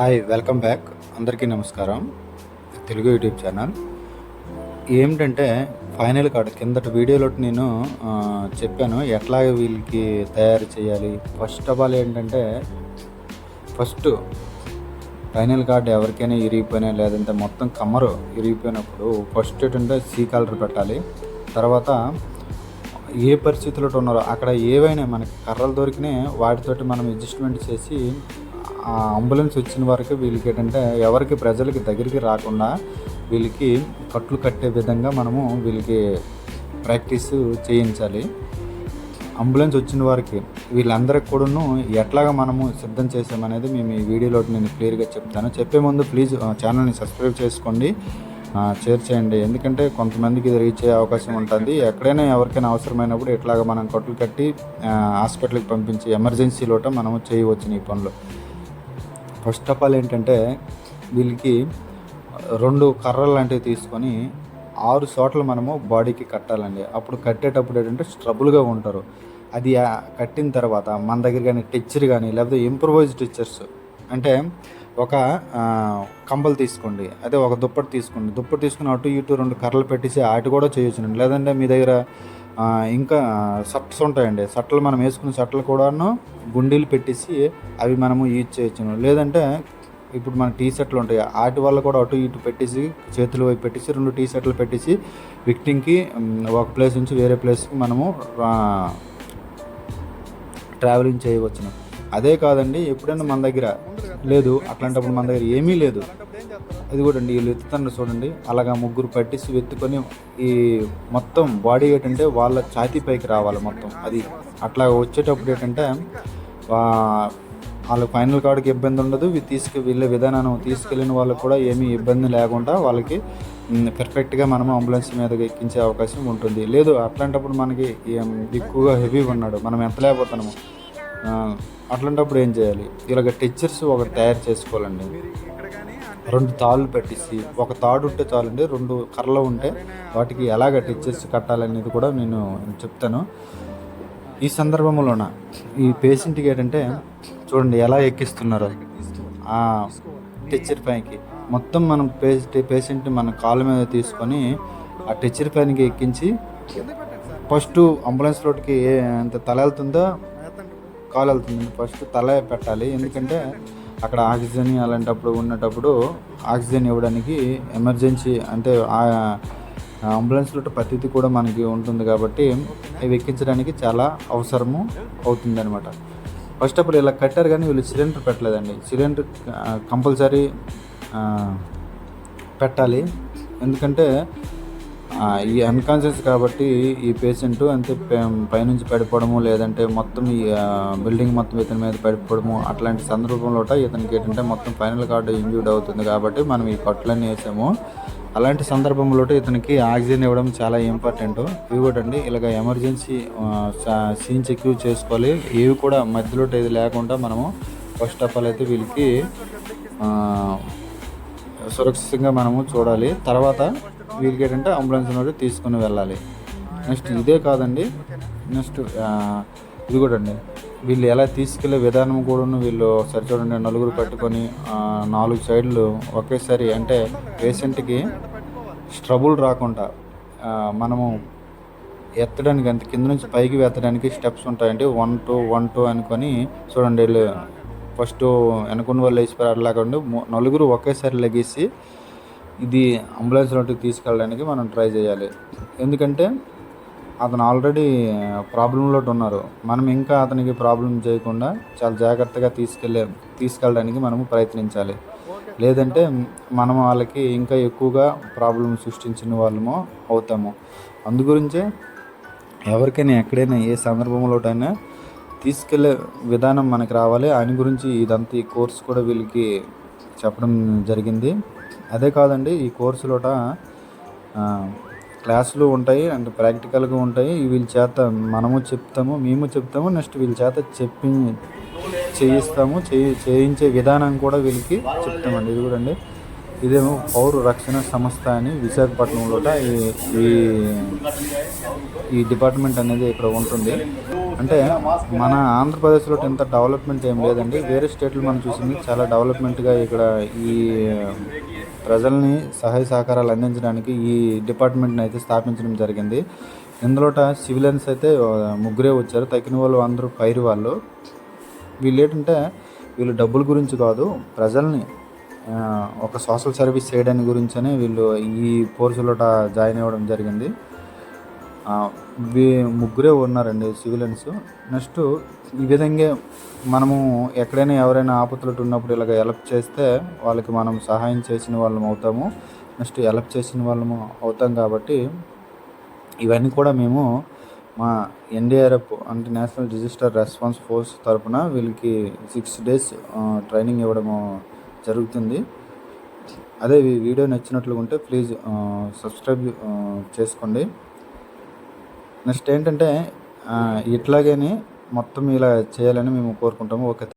Hi welcome back అందరికీ నమస్కారం. Telugu YouTube channel. ఏమిటంటే ఫైనల్ కార్డ్ కిందటి వీడియోలో నేను చెప్పాను ఎట్లా వీళ్ళకి తయారు చేయాలి. ఫస్ట్ ఆఫ్ ఆల్ ఏంటంటే ఫస్ట్ ఫైనల్ కార్డ్ ఎవరికైనా ఇరిగిపోయినా లేదంటే మొత్తం కమ్మరు ఇరిగిపోయినప్పుడు ఫస్ట్ ఏంటంటే సీ కలర్ పెట్టాలి. తర్వాత ఏ పరిస్థితుల్లో ఉన్నారో అక్కడ ఏవైనా మనకి కర్రలు దొరికినాయి వాటితోటి మనం అడ్జస్ట్మెంట్ చేసి ఆ అంబులెన్స్ వచ్చిన వరకు వీళ్ళకి ఏంటంటే ఎవరికి ప్రజలకి దగ్గరికి రాకుండా వీళ్ళకి కట్లు కట్టే విధంగా మనము వీళ్ళకి ప్రాక్టీస్ చేయించాలి. అంబులెన్స్ వచ్చిన వారికి వీళ్ళందరికి కూడాను ఎట్లాగా మనము సిద్ధం చేసామనేది మేము ఈ వీడియోలో నేను క్లియర్గా చెప్తాను. చెప్పే ముందు ప్లీజ్ ఛానల్ని సబ్స్క్రైబ్ చేసుకోండి. షేర్ చేయండి. ఎందుకంటే కొంతమందికి ఇది రీచ్ అయ్యే అవకాశం ఉంటుంది. ఎక్కడైనా ఎవరికైనా అవసరమైనప్పుడు ఇట్లాగ మనం కట్లు కట్టి హాస్పిటల్కి పంపించి ఎమర్జెన్సీలోట మనము చేయవచ్చు ఈ పనులు. ఫస్ట్ ఆఫ్ ఆల్ ఏంటంటే వీళ్ళకి రెండు కర్రలు లాంటివి తీసుకొని ఆరు చోట్ల మనము బాడీకి కట్టాలండి. అప్పుడు కట్టేటప్పుడు ఏంటంటే స్ట్రబుల్గా ఉంటారు. అది కట్టిన తర్వాత మన దగ్గర కానీ టిచ్చర్ కానీ లేకపోతే ఇంప్రూవైజ్ టిచ్చర్స్ అంటే ఒక కంబల్ కంబలు తీసుకోండి. అదే ఒక దుప్పటి తీసుకోండి. దుప్పటి తీసుకుని అటు ఇటు రెండు కర్రలు పెట్టేసి ఆటి కూడా చేయొచ్చునండి. లేదంటే మీ దగ్గర ఇంకా షర్ట్స్ ఉంటాయండి. షర్ట్లు మనం వేసుకున్న షర్ట్లు కూడాను గుండీలు పెట్టేసి అవి మనము యూజ్ చేయొచ్చును. లేదంటే ఇప్పుడు మన టీ షర్ట్లు ఉంటాయి. వాటి వల్ల కూడా అటు ఇటు పెట్టేసి చేతులు వైపు పెట్టేసి రెండు టీ షర్ట్లు పెట్టేసి విక్టింగ్కి ఒక ప్లేస్ నుంచి వేరే ప్లేస్కి మనము ట్రావెలింగ్ చేయవచ్చును. అదే కాదండి ఎప్పుడైనా మన దగ్గర లేదు. అట్లాంటప్పుడు మన దగ్గర ఏమీ లేదు. ఇది కూడా అండి వీళ్ళు ఎత్తుతారు చూడండి. అలాగా ముగ్గురు పట్టేసి ఎత్తుకొని ఈ మొత్తం బాడీ ఏంటంటే వాళ్ళ ఛాతీ పైకి రావాలి మొత్తం. అది అట్లా వచ్చేటప్పుడు ఏంటంటే వాళ్ళ ఫైనల్ కార్డుకి ఇబ్బంది ఉండదు. తీసుకు వెళ్ళే విధానం తీసుకెళ్ళిన వాళ్ళకి కూడా ఏమీ ఇబ్బంది లేకుండా వాళ్ళకి పెర్ఫెక్ట్గా పర్ఫెక్ట్గా మనము అంబులెన్స్ మీద ఎక్కించే అవకాశం ఉంటుంది. లేదు అట్లాంటప్పుడు మనకి ఎక్కువగా హెవీగా ఉన్నాడు. మనం ఎంత లేకపోతున్నాము. అట్లాంటప్పుడు ఏం చేయాలి? ఇలాగ టీచర్స్ ఒకటి తయారు చేసుకోవాలండి. రెండు తాళ్ళు పెట్టేసి ఒక తాడు ఉంటే చాలండి రెండు కర్రలు ఉంటే వాటికి ఎలాగ టీచర్స్ కట్టాలనేది కూడా నేను చెప్తాను. ఈ సందర్భంలోన ఈ పేషెంట్కి ఏంటంటే చూడండి ఎలా ఎక్కిస్తున్నారు. ఆ టిచ్చర్ పైకి మొత్తం మనం పేషెంట్ పేషెంట్ మన కాళ్ళ మీద తీసుకొని ఆ టిచ్చర్ పైనకి ఎక్కించి ఫస్ట్ అంబులెన్స్ రోడ్కి ఎంత తల వెళ్తుందో కాలు వెళ్తుంది ఫస్ట్ తల పెట్టాలి. ఎందుకంటే అక్కడ ఆక్సిజన్ అలాంటప్పుడు ఉన్నటప్పుడు ఆక్సిజన్ ఇవ్వడానికి ఎమర్జెన్సీ అంటే ఆ అంబులెన్స్లో ప్రతిదీ కూడా మనకి ఉంటుంది కాబట్టి ఇవి ఎక్కించడానికి చాలా అవసరము అవుతుందనమాట ఫస్ట్ ఫస్ట్ అప్పుడు ఇలా కట్టారు కానీ వీళ్ళు సిలిండర్ పెట్టలేదండి. సిలిండర్ కంపల్సరీ పెట్టాలి. ఎందుకంటే ఈ అన్కాన్షియస్ కాబట్టి ఈ పేషెంట్ అంతే పైనుంచి పడిపోవడము లేదంటే మొత్తం ఈ బిల్డింగ్ మొత్తం ఇతని మీద పడిపోవడము అట్లాంటి సందర్భంలో ఇతనికి ఏంటంటే మొత్తం ఫైనల్ కార్డు ఇంజ్యూర్డ్ అవుతుంది కాబట్టి మనం ఈ కట్లన్నీ వేసాము. అలాంటి సందర్భంలో ఇతనికి ఆక్సిజన్ ఇవ్వడం చాలా ఇంపార్టెంట్ ఇవి కూడా అండి ఇలాగ ఎమర్జెన్సీ సీన్ సెక్యూర్ చేసుకోవాలి. ఇవి కూడా మధ్యలో ఇది లేకుండా మనము ఫస్ట్ ఆఫ్ ఆల్ అయితే వీళ్ళకి సురక్షితంగా మనము చూడాలి. తర్వాత వీల్ గేట్ అంటే అంబులెన్స్ ఉన్నట్టు తీసుకుని వెళ్ళాలి. నెక్స్ట్ ఇదే కాదండి. నెక్స్ట్ ఇది కూడా అండి. వీళ్ళు ఎలా తీసుకెళ్ళే విధానం కూడా వీళ్ళు సరి చూడండి. నలుగురు కట్టుకొని నాలుగు సైడ్లు ఒకేసారి అంటే పేషెంట్కి స్ట్రబుల్ రాకుండా మనము ఎత్తడానికి అంత కింద నుంచి పైకి ఎత్తడానికి స్టెప్స్ ఉంటాయండి. వన్ టూ వన్ టూ అనుకొని చూడండి వీళ్ళు. ఫస్ట్ వెనుకున్న వాళ్ళు వేసిపోయారు అట్లా కాకుండా నలుగురు ఒకేసారి లెగేసి ఇది అంబులెన్స్ లోటికి తీసుకెళ్ళడానికి మనం ట్రై చేయాలి. ఎందుకంటే అతను ఆల్రెడీ ప్రాబ్లంలో ఉన్నారు. మనం ఇంకా అతనికి ప్రాబ్లం చేయకుండా చాలా జాగ్రత్తగా తీసుకెళ్ళే తీసుకెళ్ళడానికి మనము ప్రయత్నించాలి. లేదంటే మనం వాళ్ళకి ఇంకా ఎక్కువగా ప్రాబ్లం సృష్టించిన వాళ్ళము అవుతాము. అందుగురించే ఎవరికైనా ఎక్కడైనా ఏ సందర్భంలోటైనా తీసుకెళ్ళే విధానం మనకి రావాలి. ఆయన గురించి ఇదంతా ఈ కోర్స్ కూడా వీళ్ళకి చెప్పడం జరిగింది. అదే కాదండి ఈ కోర్సులోట క్లాసులు ఉంటాయి అండ్ ప్రాక్టికల్గా ఉంటాయి వీళ్ళ చేత మనము చెప్తాము మేము చెప్తాము నెక్స్ట్ వీళ్ళ చేత చెప్పి చేయిస్తాము చేయి చేయించే విధానం కూడా వీళ్ళకి చెప్తామండి. ఇది కూడా అండి ఇదేమో పౌర రక్షణ సంస్థ అని విశాఖపట్నంలో ఈ ఈ ఈ డిపార్ట్మెంట్ అనేది ఇక్కడ ఉంటుంది. అంటే మన ఆంధ్రప్రదేశ్లో ఇంత డెవలప్మెంట్ ఏం లేదండి వేరే స్టేట్లు మనం చూసింది చాలా డెవలప్మెంట్గా ఇక్కడ ఈ ప్రజల్ని సహాయ సహకారాలు అందించడానికి ఈ డిపార్ట్మెంట్ని అయితే స్థాపించడం జరిగింది. ఇందులోట సివిలియన్స్ అయితే ముగ్గురే వచ్చారు. తగిన వాళ్ళు అందరూ ఫైర్ వాళ్ళు. వీళ్ళు ఏంటంటే వీళ్ళు డబ్బుల గురించి కాదు ప్రజల్ని ఒక సోషల్ సర్వీస్ చేయడానికి గురించనే వీళ్ళు ఈ పోర్సులోట జాయిన్ అవ్వడం జరిగింది. ముగ్గురే ఉన్నారండి సివిలియన్స్ నెక్స్ట్ ఈ విధంగా మనము ఎక్కడైనా ఎవరైనా ఆపత్తులు ఉన్నప్పుడు ఇలాగ హెల్ప్ చేస్తే వాళ్ళకి మనం సహాయం చేసిన వాళ్ళం అవుతాము. నెక్స్ట్ హెల్ప్ చేసిన వాళ్ళము అవుతాం కాబట్టి ఇవన్నీ కూడా మేము మా ఎన్డీఆర్ఎఫ్ అంటే నేషనల్ డిజాస్టర్ రెస్పాన్స్ ఫోర్స్ తరఫున వీళ్ళకి సిక్స్ డేస్ ట్రైనింగ్ ఇవ్వడము జరుగుతుంది. అదే వీడియో నచ్చినట్లుగా ఉంటే ప్లీజ్ సబ్స్క్రైబ్ చేసుకోండి. నెక్స్ట్ ఏంటంటే ఇట్లాగే ఇట్లాగని మొత్తం ఇలా చేయాలని మేము కోరుకుంటాము. ఓకే